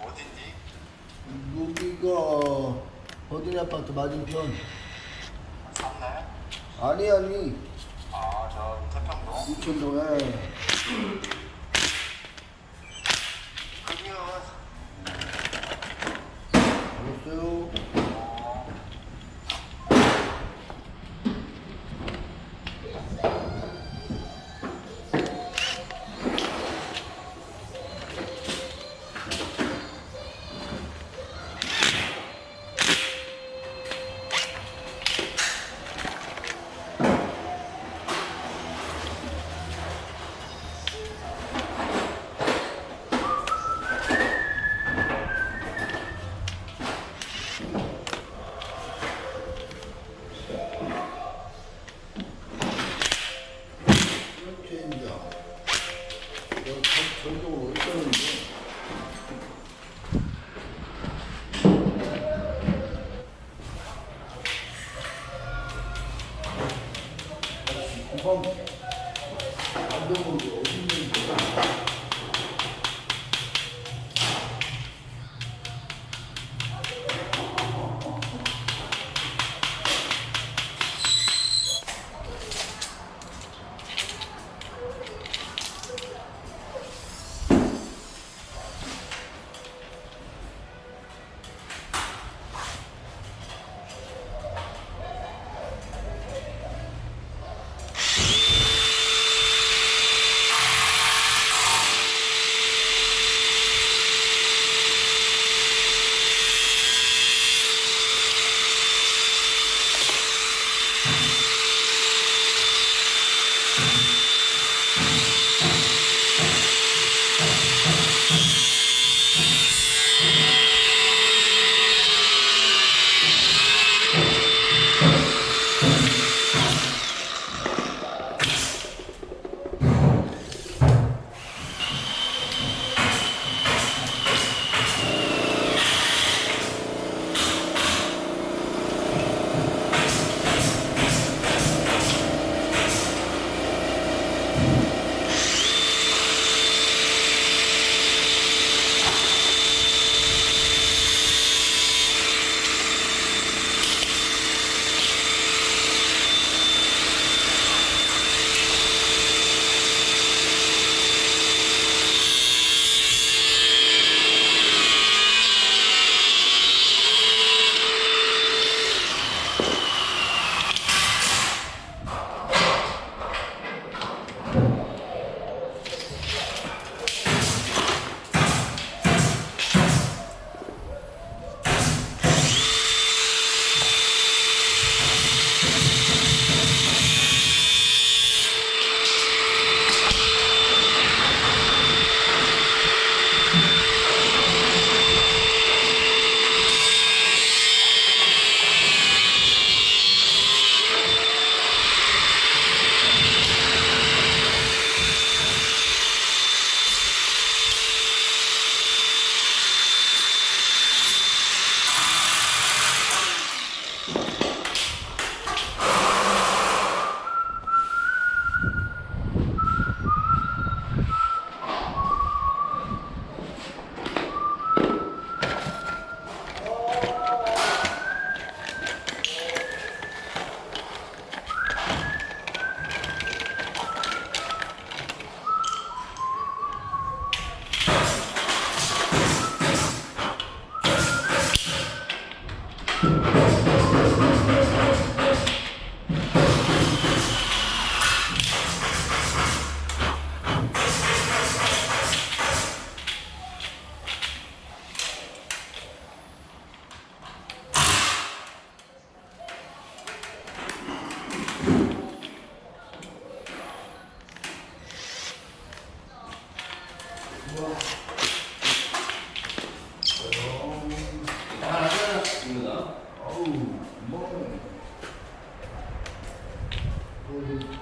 어딘지? 여기가 버딘 아파트 맞은편. 샀네? 아니 아니 아, 저 태평도? 우천동에 여기요. 알았어요. 금방 안 되면 어디 있는지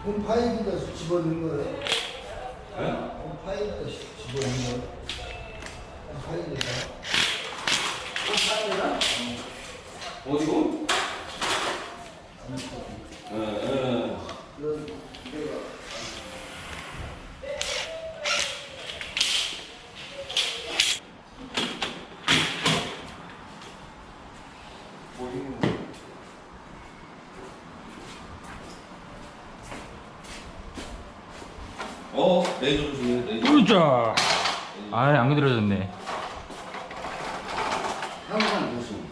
그럼 파이브다 집어넣는 거예요? 예? 그럼 파이브다 집어넣는 거예요? 파이브다? 파이브다? 어디고? 예, 예. 아이 안 그들어졌네. 항상 무슨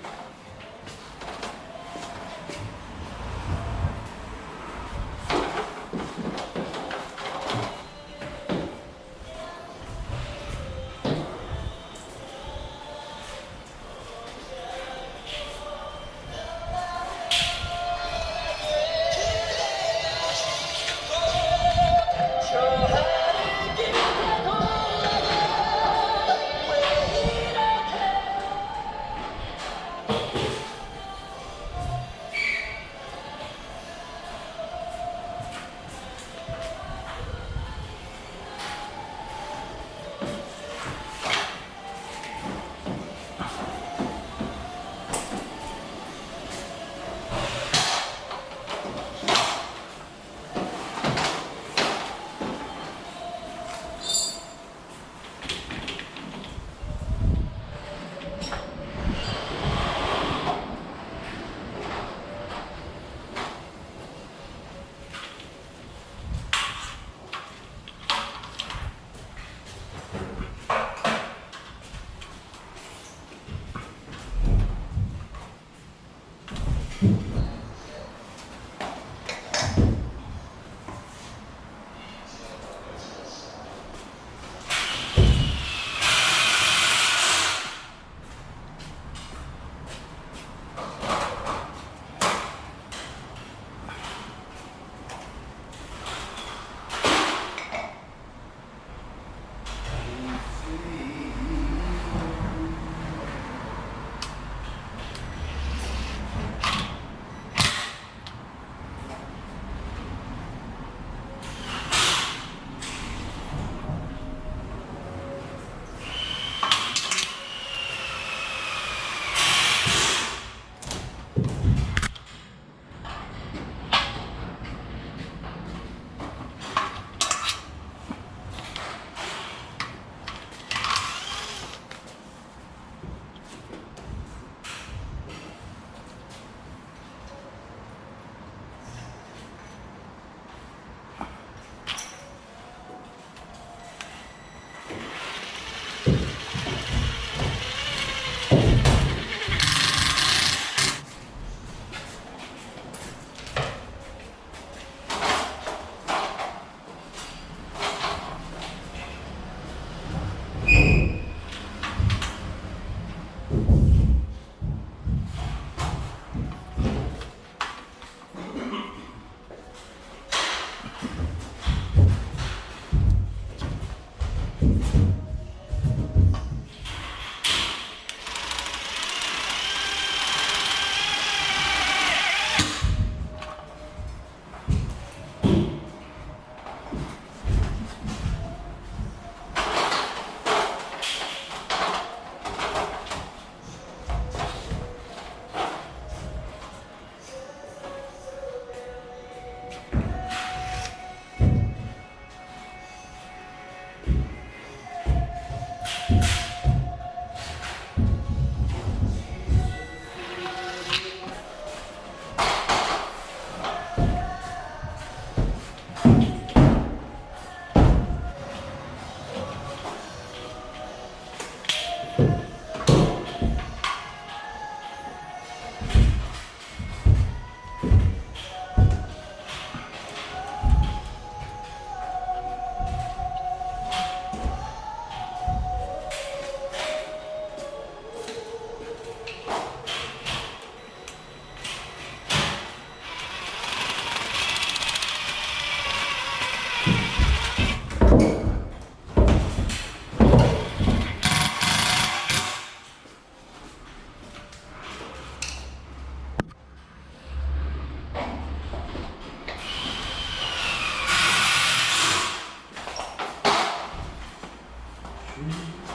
Hum.